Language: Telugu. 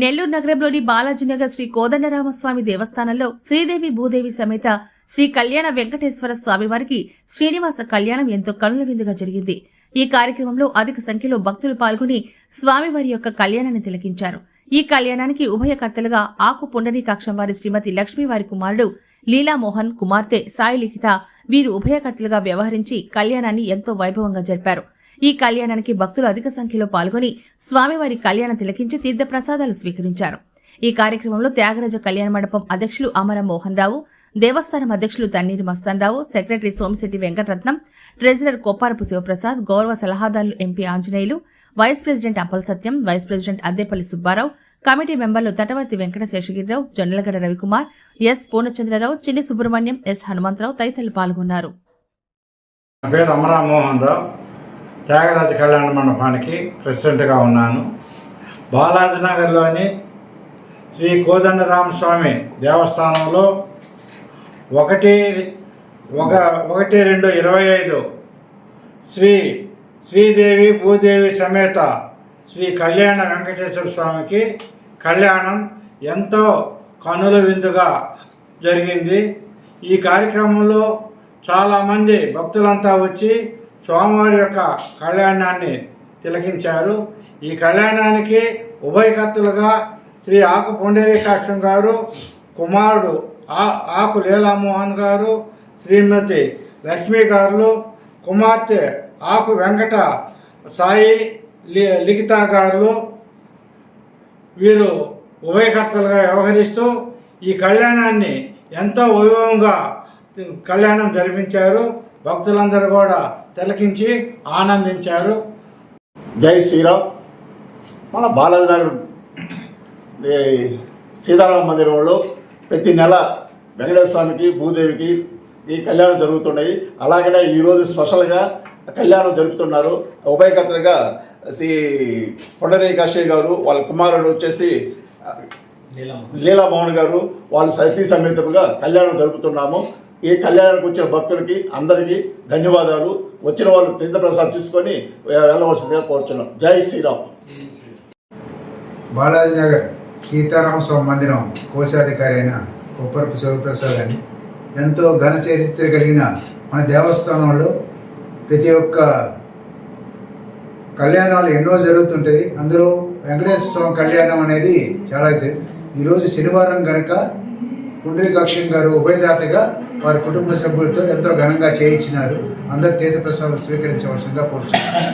నెల్లూరు నగరంలోని బాలాజీనగర్ శ్రీ కోదండరామస్వామి దేవస్థానంలో శ్రీదేవి భూదేవి సమేత శ్రీ కళ్యాణ వెంకటేశ్వర స్వామివారికి శ్రీనివాస కళ్యాణం ఎంతో కనుల విందుగా జరిగింది. ఈ కార్యక్రమంలో అధిక సంఖ్యలో భక్తులు పాల్గొని స్వామివారి యొక్క కళ్యాణాన్ని తిలకించారు. ఈ కళ్యాణానికి ఉభయకర్తలుగా ఆకు పుండరీకాక్షం వారి శ్రీమతి లక్ష్మి వారి కుమారుడు లీలామోహన్ కుమార్తె సాయి లిఖిత వీరు ఉభయకర్తలుగా వ్యవహరించి కళ్యాణాన్ని ఎంతో వైభవంగా జరిపారు. ఈ కళ్యాణానికి భక్తులు అధిక సంఖ్యలో పాల్గొని స్వామివారి కళ్యాణం తిలకించి తీర్థప్రసాదాలు స్వీకరించారు. ఈ కార్యక్రమంలో త్యాగరాజ కళ్యాణ మండపం అధ్యక్షులు అమర మోహన్ రావు దేవస్థానం అధ్యక్షులు తన్నీరు మస్తాన్ రావు సెక్రటరీ సోమిశెట్టి వెంకటరత్నం ట్రెజరర్ కోపారపు శివప్రసాద్ గౌరవ సలహాదారులు MP Anjaneyulu vice president Appal Satyam vice president Addepalli Subbarao committee మెంబర్లు తటవర్తి వెంకట శేషగిరిరావు జొన్నలగడ రవికుమార్ ఎస్ పూర్ణచంద్రరావు చిన్ని సుబ్రహ్మణ్యం ఎస్ హనుమంతరావు తదితరులు పాల్గొన్నారు. పేరు అమరా మోహన్ రావు. త్యాగరాజ కళ్యాణ మండపానికి ప్రెసిడెంట్గా ఉన్నాను. బాలాజీనగర్లోని శ్రీ కోదండరామస్వామి దేవస్థానంలో ఒకటి ఒక ఒకటి రెండు ఇరవై ఐదు శ్రీ శ్రీదేవి భూదేవి సమేత శ్రీ కళ్యాణ వెంకటేశ్వర స్వామికి కళ్యాణం ఎంతో కనుల విందుగా జరిగింది. ఈ కార్యక్రమంలో చాలామంది భక్తులంతా వచ్చి స్వామివారి యొక్క కళ్యాణాన్ని తిలకించారు. ఈ కళ్యాణానికి ఉభయకర్తలుగా శ్రీ ఆకు పుండరీకాక్షం గారు కుమారుడు ఆ ఆకు లీలామోహన్ గారు శ్రీమతి లక్ష్మీ గారు కుమార్తె ఆకు వెంకట సాయి లి లిఖితా గారు వీరు ఉభయకర్తలుగా వ్యవహరిస్తూ ఈ కళ్యాణాన్ని ఎంతో వైభవంగా కళ్యాణం జరిపించారు. భక్తులందరూ కూడా తిలకించి ఆనందించారు. జై శ్రీరామ్. మన బాలాజీ నగర్ సీతారామ మందిరంలో ప్రతి నెల వెంకటేశ్వర స్వామికి భూదేవికి ఈ కళ్యాణం జరుగుతున్నాయి. అలాగనే ఈరోజు స్పెషల్గా కళ్యాణం జరుపుతున్నారు. ఉభయకర్తలుగా శ్రీ పొండరీకాశి గారు వాళ్ళ కుమారుడు వచ్చేసి లీలామోహన్ గారు వాళ్ళు సతీ సమేతముగా కళ్యాణం జరుపుతున్నాము. ఈ కళ్యాణానికి వచ్చిన భక్తులకి అందరికీ ధన్యవాదాలు. వచ్చిన వాళ్ళు తీర్థప్రసాద్ తీసుకొని వెళ్ళవలసిందిగా కోరుచున్నాం. జై శ్రీరామ్. బాలాజీనగర్ సీతారామ స్వామి మందిరం కోశాధికారి అయిన కొప్పరపు శివప్రసాద్ అని ఎంతో ఘన చరిత్ర కలిగిన మన దేవస్థానంలో ప్రతి ఒక్క కళ్యాణాలు ఎన్నో జరుగుతుంటాయి. అందులో వెంకటేశ్వర స్వామి కళ్యాణం అనేది చాలా అయితే ఈరోజు శనివారం కనుక పుండరీకాక్షం గారు ఉభయదాతగా వారి కుటుంబ సభ్యులతో ఎంతో ఘనంగా చేయించినారు. అందరు తీర్థ ప్రసాదాలు స్వీకరించవలసిందిగా కోరుచున్నారు